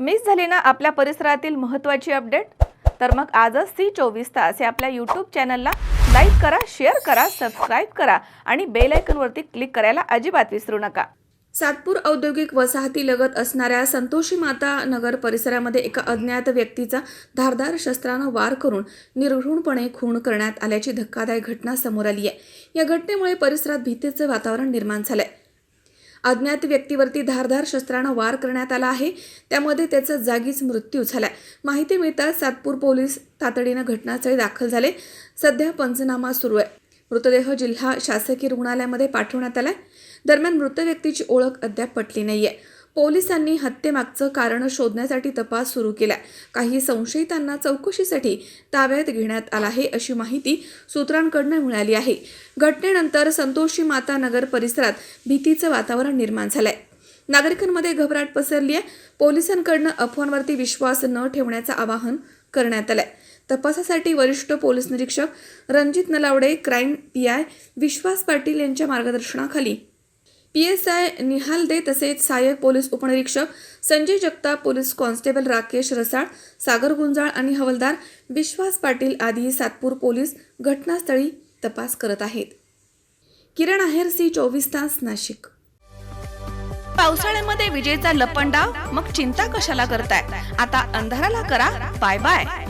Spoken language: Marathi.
मिस झाली ना आपल्या परिसरातील महत्त्वाची अपडेट? तर मग आजच सी चोवीस तास या आपल्या यूट्यूब चॅनलला लाईक करा शेअर करा सबस्क्राईब करा आणि बेल आयकनवरती क्लिक करायला अजिबात विसरू नका. सातपूर औद्योगिक वसाहतीलगत असणाऱ्या संतोषी माता नगर परिसरामध्ये एका अज्ञात व्यक्तीचा धारदार शस्त्रानं वार करून निर्घृणपणे खून करण्यात आल्याची धक्कादायक घटना समोर आली आहे. या घटनेमुळे परिसरात भीतीचं वातावरण निर्माण झालंय. अज्ञात व्यक्तीवरती धारधार शस्त्रानं वार करण्यात आला आहे. त्यामध्ये त्याचा जागीच मृत्यू झालाय. माहिती मिळताच सातपूर पोलीस तातडीनं घटनास्थळी दाखल झाले. सध्या पंचनामा सुरू आहे. मृतदेह जिल्हा शासकीय रुग्णालयामध्ये पाठवण्यात आलाय. दरम्यान मृत व्यक्तीची ओळख अद्याप पटली नाहीये. पोलिसांनी हत्येमागचं कारण शोधण्यासाठी तपास सुरू केला. काही संशयितांना चौकशीसाठी ताब्यात घेण्यात आला आहे अशी माहिती सूत्रांकडनं मिळाली आहे. घटनेनंतर संतोषी माता नगर परिसरात भीतीचं वातावरण निर्माण झालंय. नागरिकांमध्ये घबराट पसरली आहे. पोलिसांकडनं अफवांवरती विश्वास न ठेवण्याचं आवाहन करण्यात आलंय. तपासासाठी वरिष्ठ पोलीस निरीक्षक Ranjit Nalawade crime P I Vishwas Patil यांच्या मार्गदर्शनाखाली पी एस आय निहाल दे तसेच सहाय्यक पोलीस उपनिरीक्षक संजय जगताप पोलीस कॉन्स्टेबल राकेश रसाळ सागर गुंजाळ आणि हवलदार विश्वास पाटील आदी सातपूर पोलीस घटनास्थळी तपास करत आहेत. किरण आहेर सी चोवीस तास नाशिक. पावसाळ्यामध्ये विजेचा लपंडाव? मग चिंता कशाला करताय? आता अंधाराला करा. Bye bye.